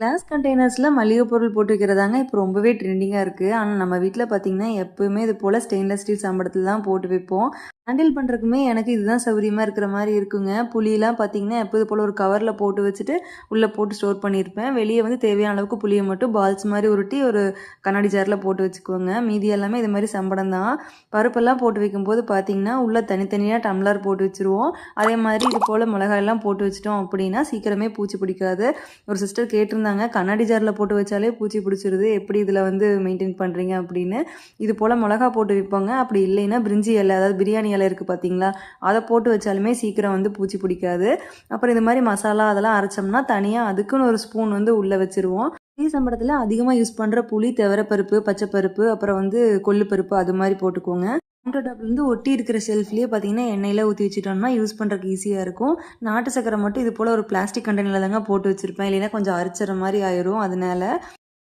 Class கண்டெய்னர்ஸில் மளிகை பொருள் போட்டு வைக்கிறதாங்க இப்போ ரொம்பவே ட்ரெண்டிங்காக இருக்குது ஆனால் நம்ம வீட்டில் பார்த்தீங்கன்னா எப்போயுமே இது போல் ஸ்டெயின்லெஸ் ஸ்டீல் சம்பளத்தில் தான் போட்டு வைப்போம். ஹேண்டில் பண்ணுறதுக்குமே எனக்கு இதுதான் சௌகரியமாக இருக்கிற மாதிரி இருக்குங்க. புளியெலாம் பார்த்தீங்கன்னா எப்போ இது போல் ஒரு கவரில் போட்டு வச்சுட்டு உள்ளே போட்டு ஸ்டோர் பண்ணியிருப்பேன். வெளியே வந்து தேவையான அளவுக்கு புளியை மட்டும் பால்ஸ் மாதிரி உருட்டி ஒரு கண்ணாடி ஜாரில் போட்டு வச்சுக்குவோங்க. மீதி எல்லாமே இது மாதிரி சம்பளம் தான். பருப்பெல்லாம் போட்டு வைக்கும்போது பார்த்தீங்கன்னா உள்ளே தனித்தனியாக டம்ளர் போட்டு வச்சுருவோம். அதே மாதிரி இது போல் மிளகாயெல்லாம் போட்டு வச்சிட்டோம் அப்படின்னா சீக்கிரமே பூச்சி பிடிக்காது. ஒரு சிஸ்டர் கேட்டிருந்தாங்க கண்ணாடி ஜாரில் போட்டு வச்சாலே பூச்சி பிடிச்சிருது. எப்படி இதில் வந்து மெயின்டைன் பண்ணுறீங்க அப்படின்னு. இது போல் மிளகா போட்டு விற்பாங்க. அப்படி இல்லைன்னா பிரிஞ்சி இலை அதாவது பிரியாணி இலை இருக்குது பார்த்தீங்களா அதை போட்டு வச்சாலுமே சீக்கிரம் வந்து பூச்சி பிடிக்காது. அப்புறம் இந்த மாதிரி மசாலா அதெல்லாம் அரைச்சோம்னா தனியாக அதுக்குன்னு ஒரு ஸ்பூன் வந்து உள்ளே வச்சுருவோம். புளி சம்பளத்தில் அதிகமாக யூஸ் பண்ணுற புளி துவரப்பருப்பு பச்சைப்பருப்பு அப்புறம் வந்து கொள்ளுப்பருப்பு அது மாதிரி போட்டுக்கோங்க. கவுண்டர் டாப்லேருந்து ஒட்டி இருக்கிற ஷெல்ஃப்லேயே பார்த்தீங்கன்னா எண்ணெயில் ஊற்றி வச்சுட்டோம்னா யூஸ் பண்ணுறதுக்கு ஈஸியாக இருக்கும். நாட்டு சக்கரை மட்டும் இது போல் ஒரு பிளாஸ்டிக் கண்டெய்னரில் தாங்க போட்டு வச்சுருப்பேன். இல்லைன்னா கொஞ்சம் அரிச்சிற மாதிரி ஆயிரும். அதனால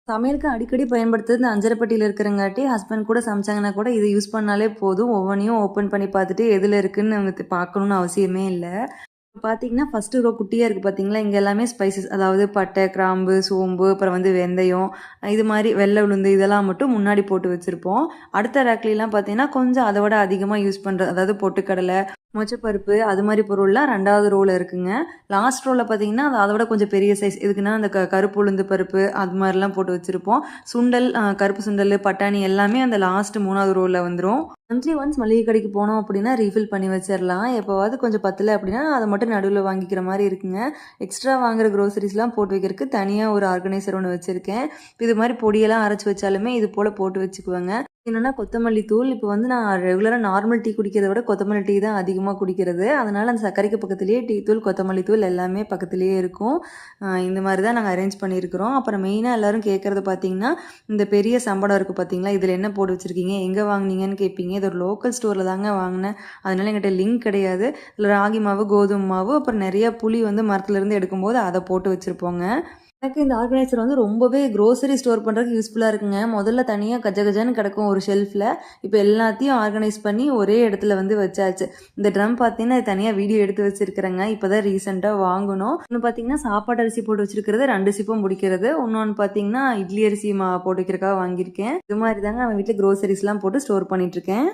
சமையலுக்கு அடிக்கடி பயன்படுத்துறது இந்த அஞ்சரைப்பட்டியில் இருக்கிறங்காட்டி ஹஸ்பண்ட் கூட சமைச்சாங்கன்னா கூட இதை யூஸ் பண்ணாலே போதும். ஒவ்வொன்றையும் ஓப்பன் பண்ணி பார்த்துட்டு எதில் இருக்குன்னு அவங்க பார்க்கணுன்னு அவசியமே இல்லை. பார்த்தீங்கன்னா ஃபஸ்ட்டு ரோ குட்டியாக இருக்குது பார்த்தீங்களா இங்கே எல்லாமே ஸ்பைசஸ் அதாவது பட்டை கிராம்பு சோம்பு அப்புறம் வந்து வெந்தயம் இது மாதிரி வெள்ளை உளுந்து இதெல்லாம் மட்டும் முன்னாடி போட்டு வச்சுருப்போம். அடுத்த ரேக்லாம் பார்த்தீங்கன்னா கொஞ்சம் அதை விட அதிகமாக யூஸ் பண்ணுறது அதாவது பொட்டுக்கடலை மொச்சப்பருப்பு அது மாதிரி பொருள்லாம் ரெண்டாவது ரோவில் இருக்குங்க. லாஸ்ட் ரோவில் பார்த்தீங்கன்னா அது அதை விட கொஞ்சம் பெரிய சைஸ் இதுக்குன்னா அந்த க கருப்பு உளுந்து பருப்பு அது மாதிரிலாம் போட்டு வச்சுருப்போம். சுண்டல் கருப்பு சுண்டல் பட்டாணி எல்லாமே அந்த லாஸ்ட் மூணாவது ரோவில் வந்துடும் மந்த்லி ஒன்ஸ் மளிகை கடைக்கு போனோம் அப்படின்னா ரீஃபில் பண்ணி வச்சிடலாம் எப்போவாவது கொஞ்சம் பத்தலை அப்படின்னா அதை மட்டும் நடுவில் வாங்கிக்கிற மாதிரி இருக்குங்க. எக்ஸ்ட்ரா வாங்குற க்ரோசரிஸ்லாம் போட்டு வைக்கிறதுக்கு தனியாக ஒரு ஆர்கனைசர் ஒன்று வச்சுருக்கேன். இது மாதிரி பொடியெல்லாம் அரைச்சி வச்சாலுமே இது போல் போட்டு வச்சுக்குவேங்க. என்னென்னா கொத்தமல்லி தூள். இப்போ வந்து நான் ரெகுலராக நார்மல் டீ குடிக்கிறத விட கொத்தமல்லி டீ தான் அதிகமாக குடிக்கிறது. அதனால் அந்த சர்க்கரைக்கு பக்கத்துலேயே டீ தூள் கொத்தமல்லி தூள் எல்லாமே பக்கத்துலேயே இருக்கும். இந்த மாதிரி தான் நாங்கள் அரேஞ்ச் பண்ணியிருக்கிறோம். அப்புறம் மெயினாக எல்லோரும் கேட்குறது பார்த்தீங்கன்னா இந்த பெரிய சம்படம் இருக்குது பார்த்தீங்களா இதில் என்ன போட்டு வச்சுருக்கீங்க? எங்கே வாங்கினீங்கன்னு கேட்பீங்க இது ஒரு லோக்கல் ஸ்டோரில் தாங்க வாங்கினேன். அதனால் எங்கிட்ட லிங்க் கிடையாது. இதில் ராகி மாவு கோதுமை மாவு அப்புறம் நிறையா புளி வந்து மரத்துலேருந்து எடுக்கும்போது அதை போட்டு வச்சுருப்போங்க. எனக்கு இந்த ஆர்கனைசர் வந்து ரொம்பவே க்ரோசரி ஸ்டோர் பண்ணுறதுக்கு யூஸ்ஃபுல்லாக இருக்குங்க. முதல்ல தனியாக கஜ கஜன்னு கிடக்கும் ஒரு ஷெல்ஃபில் இப்போ எல்லாத்தையும் ஆர்கனைஸ் பண்ணி ஒரே இடத்துல வந்து வச்சாச்சு. இந்த ட்ரம் பார்த்தீங்கன்னா தனியாக வீடியோ எடுத்து வச்சுருக்கிறேங்க. இப்போ தான் ரீசெண்டாக வாங்கணும். இன்னும் பார்த்தீங்கன்னா சாப்பாடு அரிசி போட்டு வச்சிருக்கிறது ரெண்டு சிப்பம் முடிக்கிறது. இன்னொன்று பார்த்தீங்கன்னா இட்லி அரிசி மா போட்டு வைக்கிறக்காக வாங்கியிருக்கேன். இது மாதிரி தாங்க அவன் வீட்டில் க்ரோசரிஸ்லாம் போட்டு ஸ்டோர் பண்ணிட்டுருக்கேன்